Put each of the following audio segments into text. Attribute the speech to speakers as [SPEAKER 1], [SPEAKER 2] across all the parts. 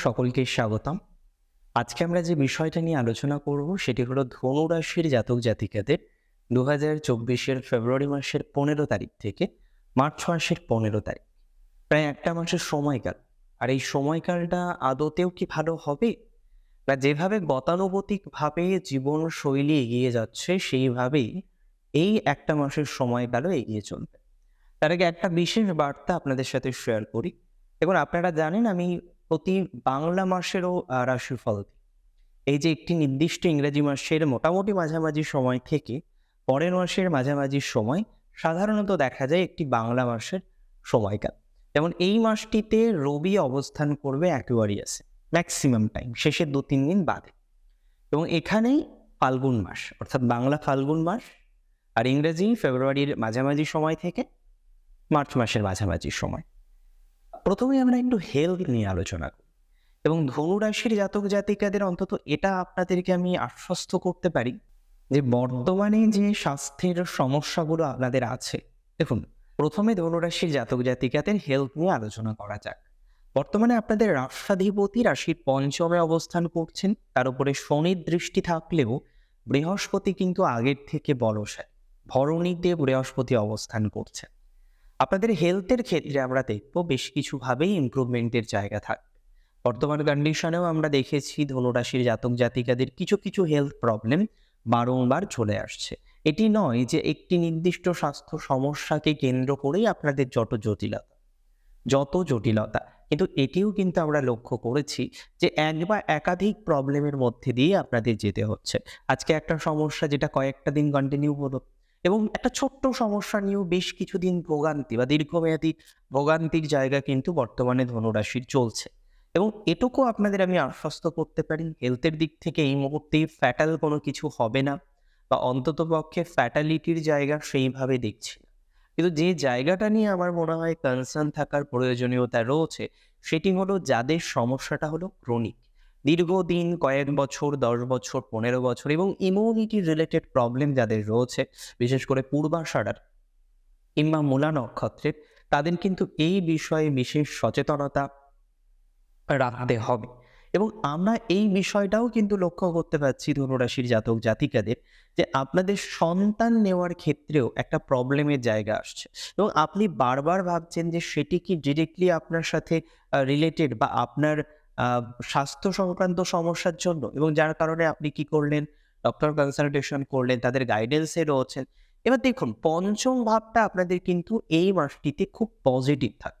[SPEAKER 1] সকলকে স্বাগতম। আজকে আমরা যে বিষয়টা নিয়ে আলোচনা করব, সেটি হলো ধনুরাশির জাতক জাতিকাদের দু হাজার চব্বিশের ফেব্রুয়ারি মাসের পনেরো তারিখ থেকে মার্চ মাসের পনেরো তারিখ। প্রায় একটা মাসের সময়কাল। আর এই সময়কালটা আদতেও কি ভালো হবে? না যেভাবে গতানুগতিকভাবে জীবন শৈলী এগিয়ে যাচ্ছে, সেইভাবেই এই একটা মাসের সময়কালও এগিয়ে চলবে। তার আগে একটা বিশেষ বার্তা আপনাদের সাথে শেয়ার করি। এবং আপনারা জানেন, আমি প্রতি বাংলা মাসেরও রাশিফল। এই যে একটি নির্দিষ্ট ইংরেজি মাসের মোটামুটি মাঝামাঝি সময় থেকে পরের মাসের মাঝামাঝি সময় সাধারণত দেখা যায় একটি বাংলা মাসের সময়কাল। যেমন এই মাসটিতে রবি অবস্থান করবে অ্যাকুয়ারিয়াসে, ম্যাক্সিমাম টাইম, শেষের দু, তিন দিন বাদে। এবং এখানেই ফাল্গুন মাস, অর্থাৎ বাংলা ফাল্গুন মাস আর ইংরেজি ফেব্রুয়ারির মাঝামাঝি সময় থেকে মার্চ মাসের মাঝামাঝি সময়। প্রথমে আমরা একটু হেলথ নিয়ে আলোচনা করি। এবং ধনু রাশির জাতক জাতিকাদের অন্তত এটা আপনাদেরকে আমি আশ্বস্ত করতে পারি যে বর্তমানে যে স্বাস্থ্যের সমস্যাগুলো আপনাদের আছে, দেখুন, প্রথমে ধনুরাশির জাতক জাতিকাদের হেলথ নিয়ে আলোচনা করা যাক। বর্তমানে আপনাদের রাষ্ট্রাধিপতি রাশির পঞ্চমে অবস্থান করছেন, তার উপরে শনির দৃষ্টি থাকলেও বৃহস্পতি কিন্তু আগের থেকে বলসায় ভরণীতে বৃহস্পতি অবস্থান করছেন। আপনাদের হেলথের ক্ষেত্রে আমরা দেখব বেশ কিছুভাবেই ইমপ্রুভমেন্টের জায়গা থাকবে বর্তমান কন্ডিশনেও আমরা দেখেছি ধনুরাশির জাতক জাতিকাদের কিছু কিছু হেলথ প্রবলেম বারংবার চলে আসছে। এটি নয় যে একটি নির্দিষ্ট স্বাস্থ্য সমস্যাকে কেন্দ্র করেই আপনাদের যত জটিলতা যত জটিলতা, কিন্তু এটিও কিন্তু আমরা লক্ষ্য করেছি যে এক বা একাধিক প্রবলেমের মধ্যে দিয়ে আপনাদের যেতে হচ্ছে। আজকে একটা সমস্যা যেটা কয়েকটা দিন কন্টিনিউ হলো এবং একটা ছোট্ট সমস্যা নিয়েও বেশ কিছুদিন ভোগান্তি বা দীর্ঘমেয়াদী ভোগান্তির জায়গা কিন্তু বর্তমানে ধনুরাশির চলছে। এবং এটুকু আপনাদের আমি আশ্বস্ত করতে পারি হেলথের দিক থেকে এই মুহূর্তে ফ্যাটাল কোনো কিছু হবে না বা অন্তত পক্ষে ফ্যাটালিটির জায়গা সেইভাবে দেখছি কিন্তু যে জায়গাটা নিয়ে আমার মনে হয় কনসার্ন থাকার প্রয়োজনীয়তা রয়েছে, সেটি হলো যাদের সমস্যাটা হলো ক্রনিক দীর্ঘদিন কয়েক বছর, দশ বছর, পনেরো বছর এবং ইমিউনিটি রিলেটেড প্রবলেম যাদের রয়েছে, বিশেষ করে পূর্বাষাঢ়ার কিংবা মূলা নক্ষত্রের তাদের কিন্তু এই বিষয়ে বিশেষ সচেতনতা রাখতে হবে। এবং আমরা এই বিষয়টাও কিন্তু লক্ষ্য করতে পারছি ধনুরাশির জাতক জাতিকাদের, যে আপনাদের সন্তান নেওয়ার ক্ষেত্রেও একটা প্রবলেমের জায়গা আসছে। এবং আপনি বারবার ভাবছেন যে সেটি কি ডিরেক্টলি আপনার সাথে রিলেটেড বা আপনার স্বাস্থ্য সংক্রান্ত সমস্যার জন্য এবং যার কারণে আপনি কি করলেন? ডক্টর কনসালটেশন করলেন, তাদের গাইডেন্সে রয়েছেন। এবার দেখুন, পঞ্চম ভাবটা আপনাদের কিন্তু এই মাসটিতে খুব পজিটিভ থাকবে।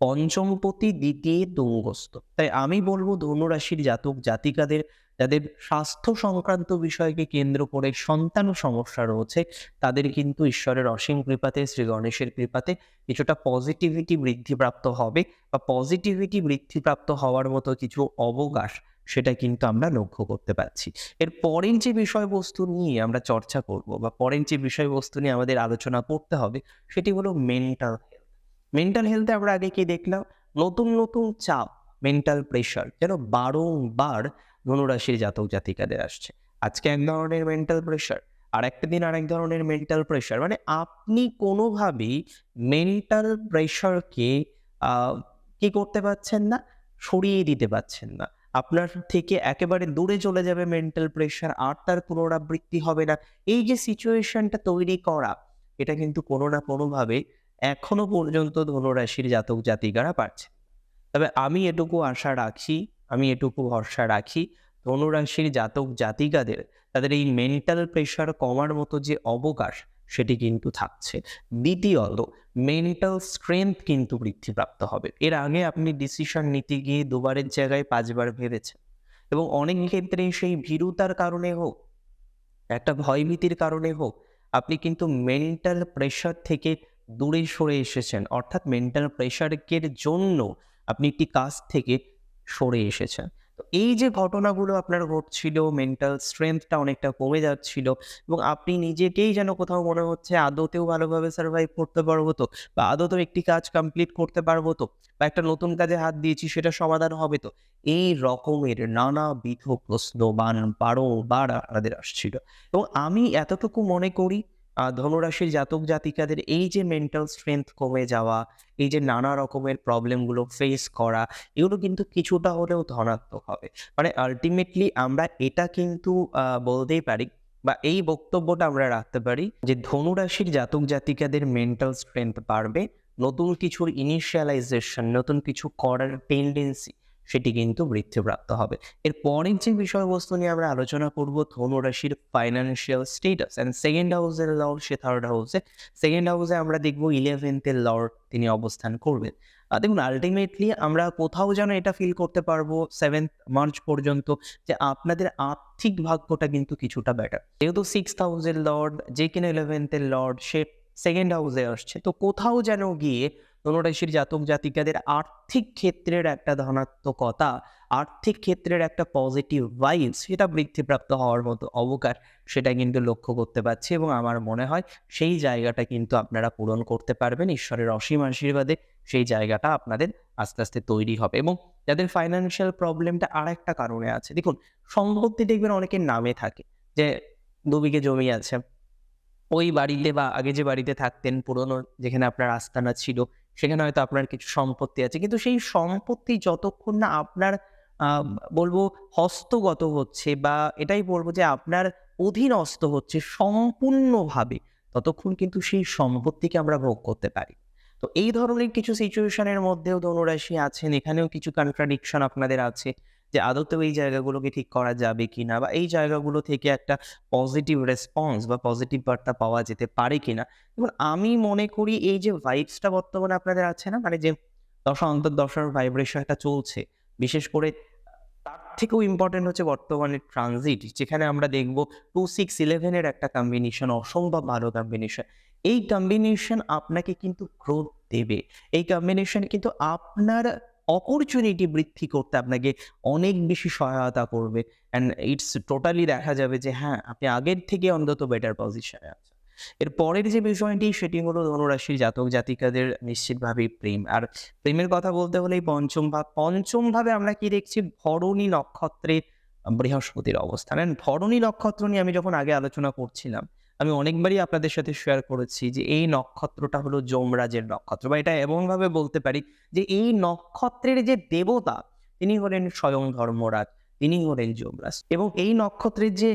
[SPEAKER 1] পঞ্চমপতি দ্বিতীয় তুঙ্গস্থ তাই আমি বলব ধনুরাশির জাতক, জাতিকাদের যাদের স্বাস্থ্য সংক্রান্ত বিষয়কে কেন্দ্র করে সন্তান সমস্যা রয়েছে, তাদের কিন্তু ঈশ্বরের অসীম কৃপাতে, শ্রী গণেশের কৃপাতে কিছুটা পজিটিভিটি বৃদ্ধিপ্রাপ্ত হবে বা পজিটিভিটি বৃদ্ধিপ্রাপ্ত হওয়ার মতো কিছু অবকাশ সেটা কিন্তু আমরা লক্ষ্য করতে পারছি। এর পরের যে বিষয়বস্তু নিয়ে আমরা চর্চা করব বা পরের যে বিষয়বস্তু নিয়ে আমাদের আলোচনা করতে হবে, সেটি হলো মেন্টাল হেলথ মেন্টাল হেলথে আমরা আগে কি দেখলাম? নতুন নতুন চাপ মেন্টাল প্রেশার যেন বারংবার ধনুরাশির জাতক জাতিকাদের আসছে। আজকে এক ধরনের মেন্টাল প্রেশার আর একটা দিন আরেক ধরনের মেন্টাল প্রেশার মানে আপনি কোনোভাবেই মেন্টাল প্রেশারকে কি করতে পারছেন না, সরিয়ে দিতে পারছেন না। আপনার থেকে একেবারে দূরে চলে যাবে মেন্টাল প্রেশার আর তার পুনরাবৃত্তি হবে না। এই যে সিচুয়েশনটা তৈরি করা, এটা কিন্তু কোনো না কোনোভাবে এখনও পর্যন্ত ধনুরাশির জাতক জাতিকারা পারছে তবে আমি এটুকু আশা রাখি আমি এটুকু ভরসা রাখি। ধনুরাশির জাতক জাতিকাদের তাদের এই মেন্টাল প্রেশার কমার মতো যে অবকাশ, সেটি কিন্তু থাকছে। দ্বিতীয়ত মেন্টাল স্ট্রেংথ কিন্তু বৃদ্ধিপ্রাপ্ত হবে। এর আগে আপনি ডিসিশন নিতে গিয়ে দুবারের জায়গায় পাঁচবার ভেবেছেন এবং অনেক ক্ষেত্রে সেই ভীরুতার কারণে হোক, একটা ভয়ভীতির কারণে হোক, আপনি কিন্তু মেন্টাল প্রেশার থেকে দূরে সরে এসেছেন। অর্থাৎ মেন্টাল প্রেশারের জন্য আপনি একটি কাজ থেকে সরে এসেছেন তো এই যে ঘটনাগুলো আপনার ঘটছিল মেন্টাল স্ট্রেংথটা অনেকটা কমে যাচ্ছিল এবং আপনি নিজেকেই যেন কোথাও মনে হচ্ছে আদতেও ভালোভাবে সার্ভাইভ করতে পারব তো বা আদতেও একটি কাজ কমপ্লিট করতে পারব তো বা একটা নতুন কাজে হাত দিয়েছি সেটা সমাধান হবে তো? এই রকমের নানাবিধ প্রশ্ন বান বারংবার আপনাদের আসছিল। এবং আমি এতটুকু মনে করি ধনুরাশির জাতক জাতিকাদের এই যে মেন্টাল স্ট্রেংথ কমে যাওয়া, এই যে নানা রকমের প্রবলেমগুলো ফেস করা, এগুলো কিন্তু কিছুটা হলেও ধনাত্মক হবে। মানে আলটিমেটলি আমরা এটা কিন্তু বলতেই পারি বা এই বক্তব্যটা আমরা রাখতে পারি যে ধনুরাশির জাতক জাতিকাদের মেন্টাল স্ট্রেংথ বাড়বে, নতুন কিছুর ইনিশিয়ালাইজেশন নতুন কিছু করার টেন্ডেন্সি সেটি কিন্তু বৃদ্ধিপ্রাপ্ত হবে। এর পরের যে বিষয়বস্তু নিয়ে আমরা আলোচনা করব ধনুরাশির ফাইন্যান্সিয়াল স্টেটাস অ্যান্ড সেকেন্ড হাউসের লর্ড সে থার্ড হাউসে সেকেন্ড হাউসে আমরা দেখব ইলেভেন্থের লর্ড তিনি অবস্থান করবেন। দেখুন আলটিমেটলি আমরা কোথাও যেন এটা ফিল করতে পারব সেভেন্থ মার্চ পর্যন্ত যে আপনাদের আর্থিক ভাগ্যটা কিন্তু কিছুটা বেটার যেহেতু সিক্স হাউসের লর্ড যে কিনা ইলেভেন্থের লর্ড সে সেকেন্ড হাউসে আসছে। তো কোথাও যেন গিয়ে ধনুরাশির জাতক জাতিকাদের আর্থিক ক্ষেত্রের একটা ধনাত্মকতা, আর্থিক ক্ষেত্রের একটা পজিটিভ ভাইবস সেটা বৃদ্ধিপ্রাপ্ত হওয়ার মতো অবকাশ সেটা কিন্তু লক্ষ্য করতে পারছি এবং আমার মনে হয় সেই জায়গাটা কিন্তু আপনারা পূরণ করতে পারবেন, ঈশ্বরের অসীম আশীর্বাদে সেই জায়গাটা আপনাদের আস্তে আস্তে তৈরি হবে এবং যাদের ফাইন্যান্সিয়াল প্রবলেমটা আর একটা কারণে আছে। দেখুন, সম্পত্তি দেখবেন অনেকের নামে থাকে যে দু বিঘে জমি আছে, ওই বাড়িতে বা আগে যে বাড়িতে থাকতেন পুরনো যেখানে আপনার আস্তানা ছিল সেখানে হয়তো আপনার কিছু সম্পত্তি আছে। কিন্তু সেই সম্পত্তি যতক্ষণ না আপনার বলব হস্তগত হচ্ছে বা এটাই বলব যে আপনার অধীনস্থ হচ্ছে সম্পূর্ণভাবে, ততক্ষণ কিন্তু সেই সম্পত্তিকে আমরা ভোগ করতে পারি। তো এই ধরনের কিছু সিচুয়েশনের মধ্যেও ধনুরাশি আছেন। এখানেও কিছু কন্ট্রাডিকশন আপনাদের আছে। যে আদতেও এই জায়গাগুলোকে ঠিক করা যাবে কিনা বা এই জায়গাগুলো থেকে একটা পজিটিভ রেসপন্স বা পজিটিভ বার্তা পাওয়া যেতে পারে কিনা। এবং আমি মনে করি এই যে ভাইবসটা বর্তমানে আপনাদের আছে না মানে যে দশা অন্তর দশার ভাইব্রেশনটা চলছে, বিশেষ করে তার থেকেও ইম্পর্টেন্ট হচ্ছে বর্তমানে ট্রানজিট যেখানে আমরা দেখব টু সিক্স ইলেভেনের একটা কম্বিনেশন অসম্ভব ভালো কম্বিনেশন এই কম্বিনেশন আপনাকে কিন্তু গ্রোথ দেবে। এই কম্বিনেশন কিন্তু আপনার অপরচুনিটি বৃদ্ধি করতে আপনাকে অনেক বেশি সহায়তা করবে। অ্যান্ড ইটস টোটালি দেখা যাবে যে হ্যাঁ আপনি আগের থেকে অন্তত বেটার পজিশনে আছেন। এর পরের যে বিষয়টি, সেটি হলো ধনুরাশির জাতক জাতিকাদের নিশ্চিতভাবেই প্রেম। আর প্রেমের কথা বলতে হলে পঞ্চম ভাব, পঞ্চম ভাবে আমরা কি দেখছি? ভরণী নক্ষত্রে বৃহস্পতির অবস্থান। ভরণী নক্ষত্র নিয়ে আমি যখন আগে আলোচনা করছিলাম আমি অনেকবারই আপনাদের সাথে শেয়ার করেছি যে এই নক্ষত্রটা হলো যমরাজের নক্ষত্র বা এটা এমনভাবে বলতে পারি যে এই নক্ষত্রের যে দেবতা, তিনি হলেন স্বয়ং ধর্মরাজ, তিনি হলেন যমরাজ এবং এই নক্ষত্রের যে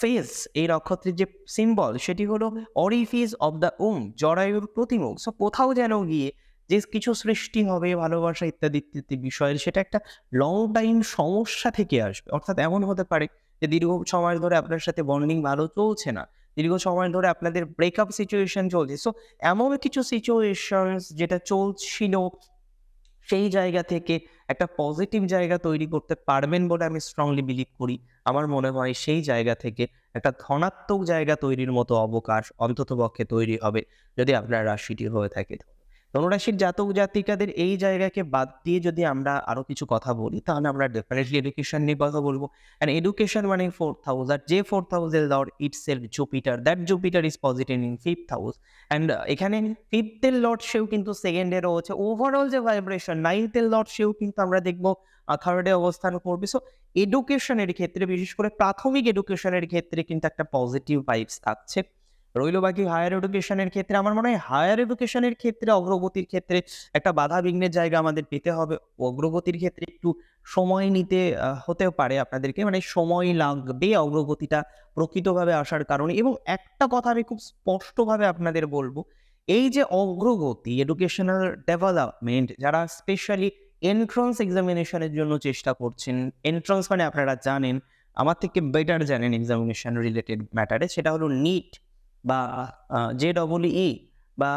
[SPEAKER 1] ফেস এই নক্ষত্রের যে সিম্বল সেটি হলো অরিফিস অব দ্য ওম জরায়ুর প্রতিমুখ। সো কোথাও যেন গিয়ে যে কিছু সৃষ্টি হবে, ভালোবাসা ইত্যাদি ইত্যাদি বিষয়ের, সেটা একটা লং টাইম সমস্যা থেকে আসবে। অর্থাৎ এমন হতে পারে যে দীর্ঘ সময় ধরে আপনার সাথে বন্ডিং ভালো চলছে না। দীর্ঘ সময় ধরে আপনাদের ব্রেকআপ সিচুয়েশন চলছে। সো এমন কিছু সিচুয়েশন যেটা চলছিল, সেই জায়গা থেকে একটা পজিটিভ জায়গা তৈরি করতে পারবেন বলে আমি স্ট্রংলি বিলিভ করি। আমার মনে হয় সেই জায়গা থেকে একটা ধনাত্মক জায়গা তৈরির মতো অবকাশ অন্ততপক্ষে তৈরি হবে যদি আপনার রাশিটি হয়ে থাকে। ধনুরাশির জাতক জাতিকাদের এই জায়গাকে বাদ দিয়ে যদি আমরা আরও কিছু কথা বলি, তাহলে আমরা ডেফিনেটলি এডুকেশন নিয়ে কথা বলব। অ্যান্ড এডুকেশন মানে ফোর্থ হাউস আর যে ফোর্থ হাউসের lord itself Jupiter that Jupiter is positive in fifth house and এখানে ফিফথের লর্ড সেও কিন্তু সেকেন্ডেরও হচ্ছে ওভারঅল যে ভাইব্রেশন নাইনথের লর্ড সেও কিন্তু আমরা দেখব থার্ডে অবস্থান করবে। সো এডুকেশনের ক্ষেত্রে, বিশেষ করে প্রাথমিক এডুকেশনের ক্ষেত্রে কিন্তু একটা পজিটিভ ভাইবস থাকছে। রইল বাকি হায়ার এডুকেশনের ক্ষেত্রে। আমার মনে হয় হায়ার এডুকেশনের ক্ষেত্রে, অগ্রগতির ক্ষেত্রে একটা বাধা বিঘ্নের জায়গা আমাদের পেতে হবে। অগ্রগতির ক্ষেত্রে একটু সময় নিতে হতেও পারে আপনাদেরকে। মানে সময় লাগবে অগ্রগতিটা প্রকৃতভাবে আসার কারণে। এবং একটা কথা আমি খুব স্পষ্টভাবে আপনাদের বলব, এই যে অগ্রগতি এডুকেশনাল ডেভেলপমেন্ট যারা স্পেশালি এন্ট্রান্স এক্সামিনেশনের জন্য চেষ্টা করছেন এন্ট্রান্স মানে আপনারা জানেন, আমার থেকে বেটার জানেন এক্সামিনেশন রিলেটেড ম্যাটারে সেটা হলো নিট বা জে ডবল ই বা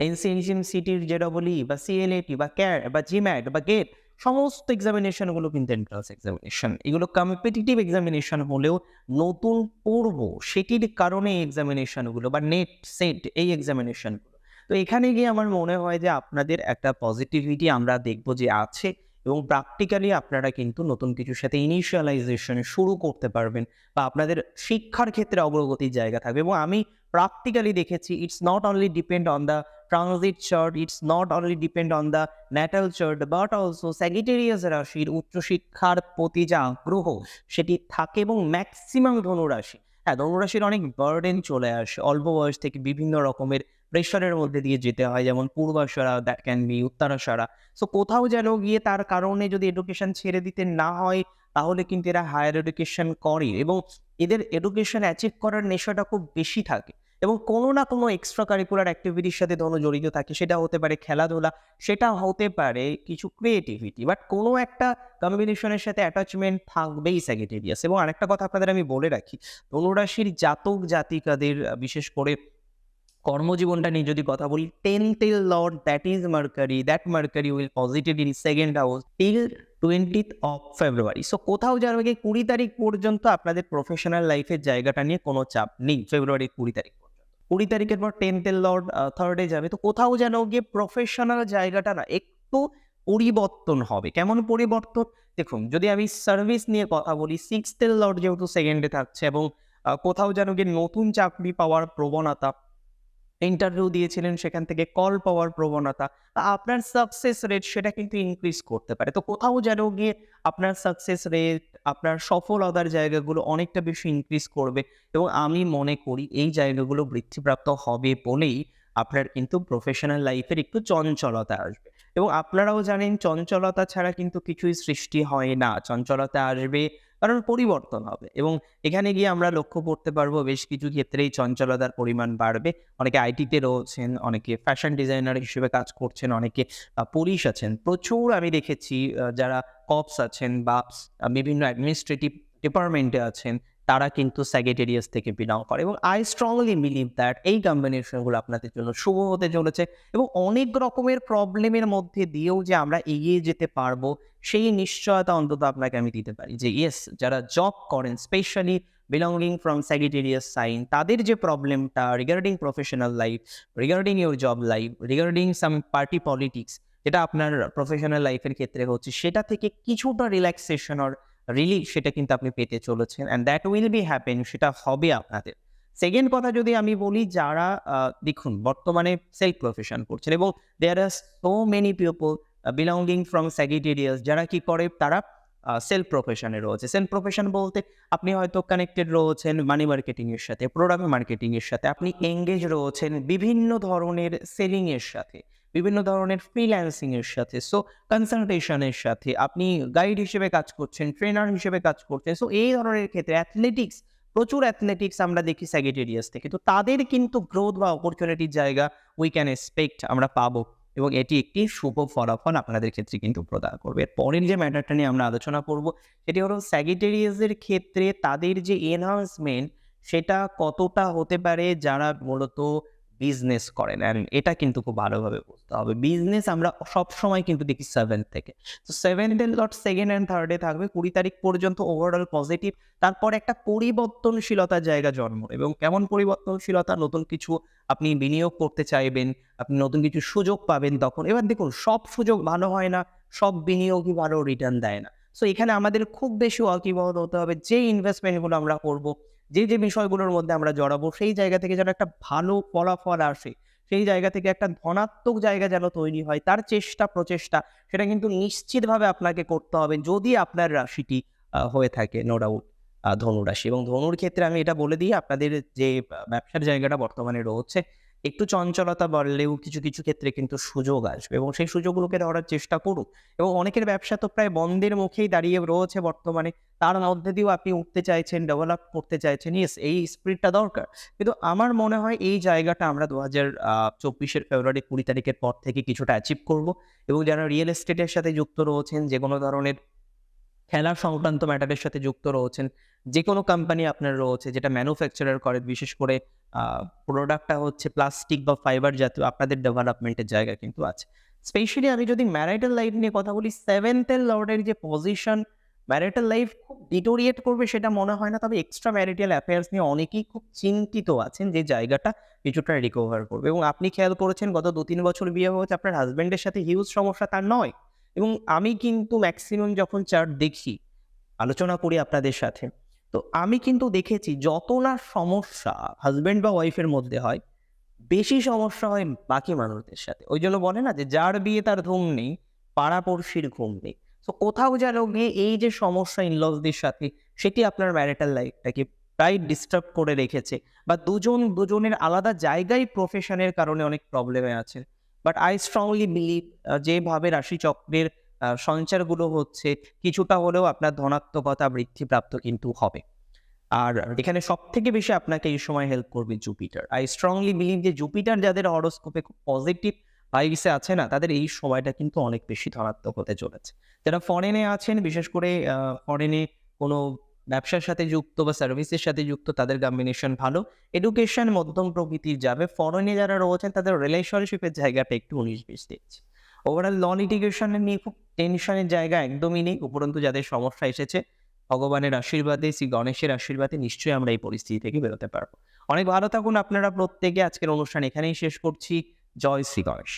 [SPEAKER 1] এনসিএনসিএম সিটির জে ডবল ই বা সিএলএটি বা ক্যার বা জিম্যাট বা গেট সমস্ত এক্সামিনেশনগুলো কিন্তু এন্ট্রান্স এক্সামিনেশন এগুলো কম্পিটিটিভ এক্সামিনেশন হলেও নতুন পড়ব, সেটির কারণে এক্সামিনেশনগুলো বা নেট সেট এই এক্সামিনেশনগুলো তো এখানে গিয়ে আমার মনে হয় যে আপনাদের একটা পজিটিভিটি আমরা দেখব যে আছে এবং প্র্যাকটিক্যালি আপনারা কিন্তু নতুন কিছুর সাথে ইনিশিয়ালাইজেশন শুরু করতে পারবেন বা আপনাদের শিক্ষার ক্ষেত্রে অগ্রগতির জায়গা থাকবে এবং আমি প্র্যাকটিক্যালি দেখেছি it's not only depend on the transit chart it's not only depend on the natal chart but also Sagittarius রাশির উচ্চশিক্ষার প্রতি যে আগ্রহ সেটি থাকে এবং ম্যাক্সিমাম ধনুরাশি। হ্যাঁ ধনুরাশির অনেক বার্ডেন চলে আসে। অল্প বয়স থেকে বিভিন্ন রকমের প্রেশারের মধ্যে দিয়ে যেতে হয়, যেমন পূর্বাশারা দ্যাট ক্যান বি উত্তরাশারা। সো কোথাও যেন গিয়ে তার কারণে যদি এডুকেশন ছেড়ে দিতে না হয়, তাহলে কিন্তু এরা হায়ার এডুকেশন করে এবং এদের এডুকেশন অ্যাচিভ করার নেশাটা খুব বেশি থাকে এবং কোনো না কোনো এক্সট্রা কারিকুলার অ্যাক্টিভিটির সাথে ধরো জড়িত থাকে। সেটা হতে পারে খেলাধুলা, সেটা হতে পারে কিছু ক্রিয়েটিভিটি বাট কোনো একটা কম্বিনেশনের সাথে অ্যাটাচমেন্ট থাকবেই স্যাগিটেরিয়াস এবং আরেকটা কথা আপনাদের আমি বলে রাখি, ধনুরাশির জাতক জাতিকাদের বিশেষ করে কর্মজীবনটা নিয়ে যদি কথা বলি ten till lord that is Mercury that Mercury will positive in second house till twentieth of February so কোথাও যার আগে কুড়ি তারিখ পর্যন্ত আপনাদের প্রফেশনাল লাইফের জায়গাটা নিয়ে কোনো চাপ নেই ফেব্রুয়ারির কুড়ি তারিখ কুড়ি তারিখের পর টেন্থের লর্ড থার্ডে যাবে, তো কোথাও যেন গিয়ে প্রফেশনাল জায়গাটা না, একটু পরিবর্তন হবে। কেমন পরিবর্তন? দেখুন, যদি আমি সার্ভিস নিয়ে কথা বলি সিক্সথের লর্ড যেহেতু সেকেন্ডে থাকছে এবং কোথাও যেন গিয়ে নতুন চাকরি পাওয়ার প্রবণতা ইন্টারভিউ দিয়েছিলেন, সেখান থেকে কল পাওয়ার প্রবণতা, তা আপনার সাকসেস রেট সেটা কিন্তু ইনক্রিজ করতে পারে। তো কোথাও যেন গিয়ে আপনার সাকসেস রেট আপনার সফল সফলতার জায়গাগুলো অনেকটা বেশি ইনক্রিজ করবে। এবং আমি মনে করি এই জায়গাগুলো বৃদ্ধিপ্রাপ্ত হবে বলেই আপনার কিন্তু প্রফেশনাল লাইফের একটু চঞ্চলতা আসবে। এবং আপনারাও জানেন, চঞ্চলতা ছাড়া কিন্তু কিছুই সৃষ্টি হয় না। চঞ্চলতা আসবে কারণ পরিবর্তন হবে। এবং এখানে গিয়ে আমরা লক্ষ্য করতে পারব বেশ কিছু ক্ষেত্রেই চঞ্চলতার পরিমাণ বাড়বে। অনেকে আইটিতে রয়েছেন, অনেকে ফ্যাশন ডিজাইনার হিসেবে কাজ করছেন, অনেকে পুলিশ আছেন। প্রচুর আমি দেখেছি যারা কপস আছেন বা বিভিন্ন অ্যাডমিনিস্ট্রেটিভ ডিপার্টমেন্টে আছেন। তারা কিন্তু স্যাগেটেরিয়াস থেকে বিলং করে এবং আই স্ট্রংলি বিলিভ দ্যাট এই কম্বিনেশনগুলো আপনাদের জন্য শুভ হতে চলেছে এবং অনেক রকমের প্রবলেমের মধ্যে দিয়েও যে আমরা এগিয়ে যেতে পারব, সেই নিশ্চয়তা অন্তত আপনাকে আমি দিতে পারি যে ইয়েস যারা জব করেন specially belonging from Sagittarius sign তাদের যে প্রবলেমটা regarding professional life regarding your job life regarding some party politics যেটা আপনার প্রফেশনাল লাইফের ক্ষেত্রে হচ্ছে, সেটা থেকে কিছুটা রিল্যাক্সেশন অর রিলিফ সেটা কিন্তু আপনি পেতে চলেছেন and that will be happen সেটা হবে আপনাদের। সেকেন্ড কথা যদি আমি বলি, যারা দেখুন, বর্তমানে সেলফ প্রফেশন করছেন এবং there are so many people belonging from Sagittarius যারা কি করে, তারা সেলফ প্রফেশনে রয়েছে। সেলফ প্রফেশন বলতে আপনি হয়তো কানেক্টেড রয়েছেন মানি মার্কেটিংয়ের সাথে প্রোডাক্ট মার্কেটিংয়ের সাথে, আপনি এঙ্গেজ রয়েছেন বিভিন্ন ধরনের সেলিংয়ের সাথে। বিভিন্ন ধরনের ফ্রিল্যান্সিং এর সাথে সো কনসালটেশনের সাথে, আপনি গাইড হিসেবে কাজ করছেন ট্রেনার হিসেবে কাজ করছেন সো এই ধরনের ক্ষেত্রে অ্যাথলেটিক্স প্রচুর অ্যাথলেটিক্স আমরা দেখি স্যাগেটেরিয়াস থেকে, তো তাদের কিন্তু গ্রোথ বা অপরচুনিটির জায়গা উই ক্যান এক্সপেক্ট আমরা পাবো এবং এটি একটি শুভ ফলাফল আপনাদের ক্ষেত্রে কিন্তু প্রদান করবে। পরের যে ম্যাটারটা নিয়ে আমরা আলোচনা করব, সেটি হলো স্যাগিটেরিয়াসের ক্ষেত্রে তাদের যে এনহান্সমেন্ট সেটা কতটা হতে পারে? যারা মূলত বিজনেস করেন অ্যান্ড এটা কিন্তু খুব ভালোভাবে বুঝতে হবে। বিজনেস আমরা সবসময় কিন্তু দেখি সেভেন থেকে। তো seventh and lord second and থার্ডে থাকবে, কুড়ি তারিখ পর্যন্ত ওভারঅল পজিটিভ তারপর একটা পরিবর্তনশীলতার জায়গা জন্ম এবং কেমন পরিবর্তনশীলতা? নতুন কিছু আপনি বিনিয়োগ করতে চাইবেন, আপনি নতুন কিছু সুযোগ পাবেন তখন। এবার দেখুন, সব সুযোগ ভালো হয় না, সব বিনিয়োগই ভালো রিটার্ন দেয় না। সো এখানে আমাদের খুব বেশি ওয়াকিবহল হতে হবে যে ইনভেস্টমেন্টগুলো আমরা করব যে যে বিষয়গুলোর মধ্যে আমরা জড়াবো, সেই জায়গা থেকে যেন একটা ভালো ফলাফল আসে, সেই জায়গা থেকে একটা ধনাত্মক জায়গা যেন তৈরি হয়, তার চেষ্টা প্রচেষ্টা, সেটা কিন্তু নিশ্চিতভাবে আপনাকে করতে হবে, যদি আপনার রাশিটি হয়ে থাকে নো ডাউট ধনুরাশি এবং ধনুর ক্ষেত্রে আমি এটা বলে দিই, আপনাদের যে ব্যবসার জায়গাটা বর্তমানে রয়েছে একটু চঞ্চলতা বাড়লেও কিছু কিছু ক্ষেত্রে কিন্তু সুযোগ আসবে এবং সেই সুযোগগুলোকে ধরার চেষ্টা করুন। এবং অনেকের ব্যবসা তো প্রায় বন্ধের মুখেই দাঁড়িয়ে রয়েছে বর্তমানে। তার মধ্যে দিয়েও আপনি উঠতে চাইছেন ডেভেলপ করতে চাইছেন। ইয়েস এই স্পিরিটটা দরকার। কিন্তু আমার মনে হয় এই জায়গাটা আমরা দু হাজার চব্বিশের ফেব্রুয়ারি কুড়ি তারিখের পর থেকে কিছুটা অ্যাচিভ করব। এবং যারা রিয়েল এস্টেটের সাথে যুক্ত রয়েছেন যে কোনো ধরনের খেলা সংক্রান্ত ম্যাটারের সাথে যুক্ত রয়েছেন। যে কোনো কোম্পানি আপনার রয়েছে, যেটা ম্যানুফ্যাকচারার করে, বিশেষ করে প্রোডাক্টটা হচ্ছে প্লাস্টিক বা ফাইবার জাতীয়, আপনাদের ডেভেলপমেন্টের জায়গা কিন্তু আছে। স্পেশালি আমি যদি ম্যারাইটাল লাইফ নিয়ে কথা বলি সেভেন্থের লর্ডের যে পজিশন ম্যারিটাল লাইফ খুব ডিটোরিয়েট করবে সেটা মনে হয় না, তবে এক্সট্রা ম্যারিটাল অ্যাফেয়ার্স নিয়ে অনেকেই খুব চিন্তিত আছেন যে জায়গাটা কিছুটা রিকভার করবে। এবং আপনি খেয়াল করেছেন, গত দু তিন বছর বিয়ে হয়েছে, আপনার হাজব্যান্ডের সাথে হিউজ সমস্যা, তার নয়। এবং আমি কিন্তু ম্যাক্সিমাম যখন চার্ট দেখি, আলোচনা করি আপনাদের সাথে, তো আমি কিন্তু দেখেছি যত না সমস্যা হাজব্যান্ড বা ওয়াইফের মধ্যে হয়, বেশি সমস্যা হয় বাকি মানুষদের সাথে। ওই জন্য বলে না যে, যার বিয়ে তার ঘুম নেই, পাড়াপড়শির ঘুম নেই। তো কোথাও যেন গিয়ে এই যে সমস্যা ইনলসদের সাথে, সেটি আপনার ম্যারিটাল লাইফটাকে প্রায় ডিস্টার্ব করে রেখেছে বা দুজন, দুজনের আলাদা জায়গায় প্রফেশনের কারণে অনেক প্রবলেমে আছে। বাট আই স্ট্রংলি বিলিভ যেভাবে রাশিচক্রের সঞ্চারগুলো হচ্ছে, কিছুটা হলেও আপনার ধনাত্মকতা বৃদ্ধিপ্রাপ্ত কিন্তু হবে। আর এখানে সব থেকে বেশি আপনাকে এই সময় হেল্প করবে জুপিটার আই স্ট্রংলি বিলিভ যে জুপিটার যাদের হরোস্কোপে খুব পজিটিভ ভাইবসে আছে না, তাদের এই সময়টা কিন্তু অনেক বেশি ধনাত্মক হতে চলেছে। যারা ফরেনে আছেন, বিশেষ করে ফরেনে কোনো ব্যবসার সাথে যুক্ত বা সার্ভিসের সাথে যুক্ত তাদের কম্বিনেশন ভালো। এডুকেশন মধ্যম প্রকৃতির যাবে। ফরেনে যারা রয়েছেন, তাদের রিলেশনশিপের জায়গাটা একটু উনিশ বিশ দিচ্ছে ওভারঅল ল লিটিগেশনের নিয়ে খুব টেনশনের জায়গা একদমই নেই, উপরন্তু যাদের সমস্যা এসেছে, ভগবানের আশীর্বাদে, শ্রী গণেশের আশীর্বাদে নিশ্চয়ই আমরা এই পরিস্থিতি থেকে বেরোতে পারব। অনেক ভালো থাকুন আপনারা প্রত্যেকে। আজকের অনুষ্ঠান এখানেই শেষ করছি। জয় শ্রী গণেশ।